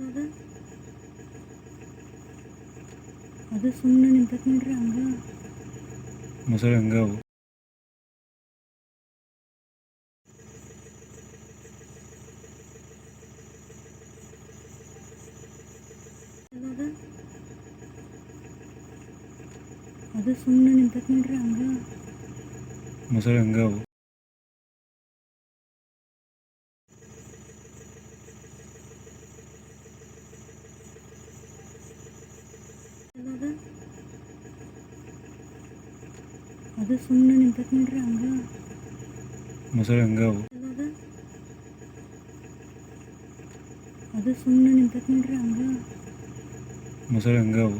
ಅದು ಅದು ಸುಮ್ಮನೆ ನಿಂತೈತೆ ನೋಡ್ರಿ ಹಂಗ. ಮೊಸಳೆ ಅದು ಅದು ಸುಮ್ಮನೆ ನಿಂತೈತೆ ನೋಡ್ರಿ ಹಂಗ. ಮೊಸಳೆ ಅದು ಸುಮ್ಮನೆ ನಿಂತೈತೆ ನೋಡ್ರಿ ಹಂಗ. ಮೊಸರು ಹಂಗಾವು ಅದು ಅದು ಸುಮ್ಮನೆ ನಿಂತೈತೆ ನೋಡ್ರಿ ಹಂಗ. ಮೊಸಳೆ ಹಂಗಾವು